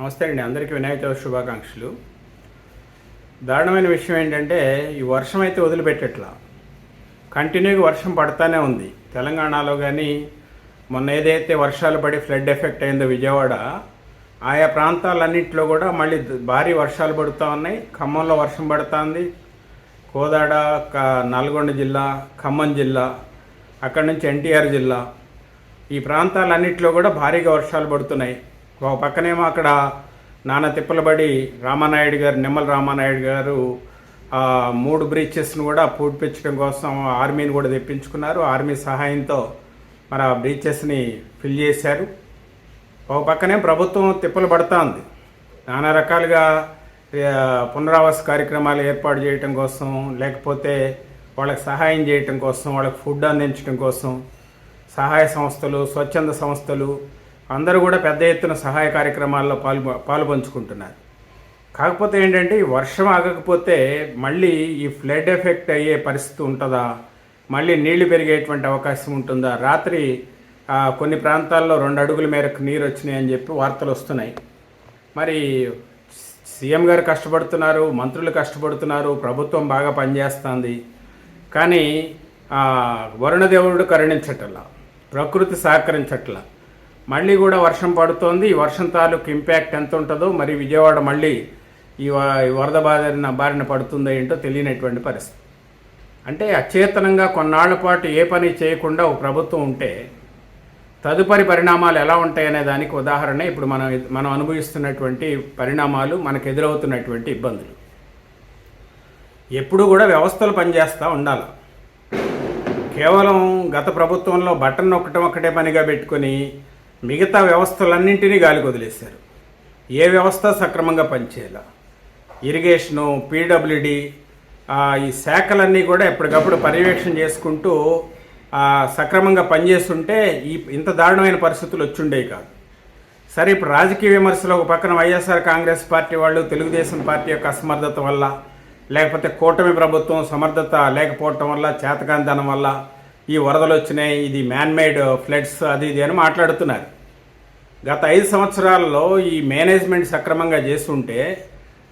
నమస్తే అండి. అందరికీ వినాయక చవితి శుభాకాంక్షలు. దారుణమైన విషయం ఏంటంటే ఈ వర్షం అయితే వదిలిపెట్టట్లా. కంటిన్యూగా వర్షం పడతానే ఉంది. తెలంగాణలో కానీ మొన్న ఏదైతే వర్షాలు పడి ఫ్లడ్ ఎఫెక్ట్ అయిందో విజయవాడ ఆయా ప్రాంతాలన్నింటిలో కూడా మళ్ళీ భారీ వర్షాలు పడుతూ ఉన్నాయి. ఖమ్మంలో వర్షం పడుతుంది. కోదాడ క- నల్గొండ జిల్లా ఖమ్మం జిల్లా అక్కడి నుంచి ఎన్టీఆర్ జిల్లా. ఈ ప్రాంతాలన్నింటిలో కూడా భారీగా వర్షాలు పడుతున్నాయి. ఒక పక్కనేమో అక్కడ నాన్న తిప్పలబడి రామానాయుడు గారు నిమ్మల రామానాయుడు గారు మూడు బ్రీచెస్ను కూడా పూడిపించడం కోసం ఆర్మీని కూడా తెప్పించుకున్నారు. ఆర్మీ సహాయంతో మరి ఆ బ్రీచెస్ని ఫిల్ చేశారు. ఒక పక్కనే ప్రభుత్వం తిప్పలు పడుతూ ఉంది. నానా రకాలుగా పునరావాస కార్యక్రమాలు ఏర్పాటు చేయటం కోసం లేకపోతే వాళ్ళకి సహాయం చేయటం కోసం వాళ్ళకి ఫుడ్ అందించడం కోసం సహాయ సంస్థలు స్వచ్ఛంద సంస్థలు అందరూ కూడా పెద్ద ఎత్తున సహాయ కార్యక్రమాల్లో పాలు పాలు పంచుకుంటున్నారు. కాకపోతే ఏంటంటే ఈ వర్షం ఆగకపోతే మళ్ళీ ఈ ఫ్లడ్ ఎఫెక్ట్ అయ్యే పరిస్థితి ఉంటుందా? మళ్ళీ నీళ్ళు పెరిగేటువంటి అవకాశం ఉంటుందా? రాత్రి కొన్ని ప్రాంతాల్లో రెండు అడుగుల మేరకు నీరు వచ్చినాయి అని చెప్పి వార్తలు వస్తున్నాయి. మరి సీఎం గారు కష్టపడుతున్నారు మంత్రులు కష్టపడుతున్నారు ప్రభుత్వం బాగా పనిచేస్తుంది. కానీ వరుణదేవుడు కరుణించటల్లా ప్రకృతి సహకరించట్లా. మళ్ళీ కూడా వర్షం పడుతోంది. ఈ వర్షం తాలూకు ఇంపాక్ట్ ఎంత ఉంటుందో మరి విజయవాడ మళ్ళీ ఈ వరద బారిన బారిన పడుతుందో ఏంటో తెలియనటువంటి పరిస్థితి. అంటే అచేతనంగా కొన్నాళ్ళ పాటు ఏ పని చేయకుండా ఒక ప్రభుత్వం ఉంటే తదుపరి పరిణామాలు ఎలా ఉంటాయనే దానికి ఉదాహరణ ఇప్పుడు మనం మనం అనుభవిస్తున్నటువంటి పరిణామాలు మనకు ఎదురవుతున్నటువంటి ఇబ్బందులు. ఎప్పుడు కూడా వ్యవస్థలు పనిచేస్తూ ఉండాలి. కేవలం గత ప్రభుత్వంలో బటన్ నొక్కటం ఒక్కటే పనిగా పెట్టుకొని మిగతా వ్యవస్థలన్నింటినీ గాలికి వదిలేశారు ఏ వ్యవస్థ సక్రమంగా పనిచేయాల? ఇరిగేషను పీడబ్ల్యూడి ఈ శాఖలన్నీ కూడా ఎప్పటికప్పుడు పర్యవేక్షణ చేసుకుంటూ సక్రమంగా పనిచేస్తుంటే ఈ ఇంత దారుణమైన పరిస్థితులు వచ్చుండేవి కాదు. సరే ఇప్పుడు రాజకీయ విమర్శలు ఒక పక్కన వైఎస్ఆర్ కాంగ్రెస్ పార్టీ వాళ్ళు తెలుగుదేశం పార్టీ యొక్క అసమర్థత వల్ల లేకపోతే కూటమి ప్రభుత్వం సమర్థత లేకపోవటం వల్ల చేతకాంతనం వల్ల ఈ వరదలు వచ్చినాయి ఇది మ్యాన్మేడ్ ఫ్లడ్స్ అది ఇది అని మాట్లాడుతున్నారు. గత ఐదు సంవత్సరాల్లో ఈ మేనేజ్మెంట్ సక్రమంగా చేస్తుంటే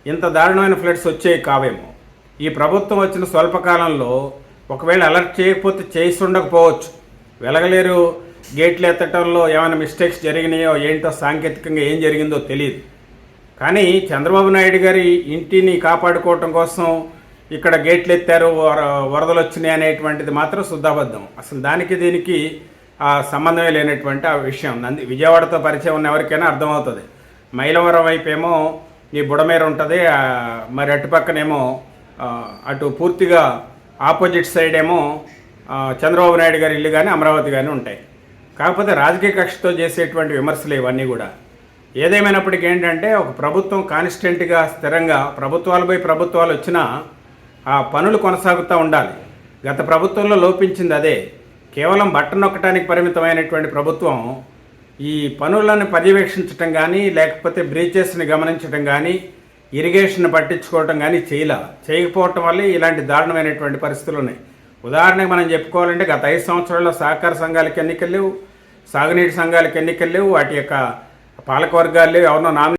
ఇంత దారుణమైన ఫ్లడ్స్ వచ్చేవి కావేమో. ఈ ప్రభుత్వం వచ్చిన స్వల్పకాలంలో ఒకవేళ అలర్ట్ చేయకపోతే చేస్తుండకపోవచ్చు వెలగలేరు గేట్లు ఎత్తటంలో ఏమైనా మిస్టేక్స్ జరిగినాయో ఏంటో సాంకేతికంగా ఏం జరిగిందో తెలియదు కానీ చంద్రబాబు నాయుడు గారి ఇంటిని కాపాడుకోవటం కోసం ఇక్కడ గేట్లు ఎత్తారు వర- వరదలు వచ్చినాయి అనేటువంటిది మాత్రం శుద్ధాబద్ధం. అసలు దానికి దీనికి సంబంధమే లేనటువంటి ఆ విషయం. నంది విజయవాడతో పరిచయం ఉన్న ఎవరికైనా అర్థమవుతుంది. మైలవరం వైపు ఏమో ఈ బుడమేర ఉంటుంది. మరి అటుపక్కనేమో అటు పూర్తిగా ఆపోజిట్ సైడ్ ఏమో చంద్రబాబు నాయుడు గారి ఇల్లు కానీ అమరావతి కానీ ఉంటాయి. కాకపోతే రాజకీయ కక్షతో చేసేటువంటి విమర్శలు ఇవన్నీ కూడా. ఏదేమైనప్పటికీ ఏంటంటే ఒక ప్రభుత్వం కాన్స్టెంట్గా స్థిరంగా ప్రభుత్వాలపై ప్రభుత్వాలు వచ్చినా ఆ పనులు కొనసాగుతూ ఉండాలి. గత ప్రభుత్వంలో లోపించింది అదే. కేవలం బట్ట నొక్కటానికి పరిమితమైనటువంటి ప్రభుత్వం ఈ పనులను పర్యవేక్షించటం కానీ లేకపోతే బ్రీచెస్ని గమనించడం కానీ ఇరిగేషన్ పట్టించుకోవటం కానీ చేయలే. చేయకపోవటం వల్ల ఇలాంటి దారుణమైనటువంటి పరిస్థితులు ఉన్నాయి. ఉదాహరణకు మనం చెప్పుకోవాలంటే గత ఐదు సంవత్సరాల్లో సహకార సంఘాలకు ఎన్నికలు లేవు సాగునీటి సంఘాలకు ఎన్నికలు లేవు వాటి యొక్క పాలకవర్గాలు లేవు ఎవరినో నామినే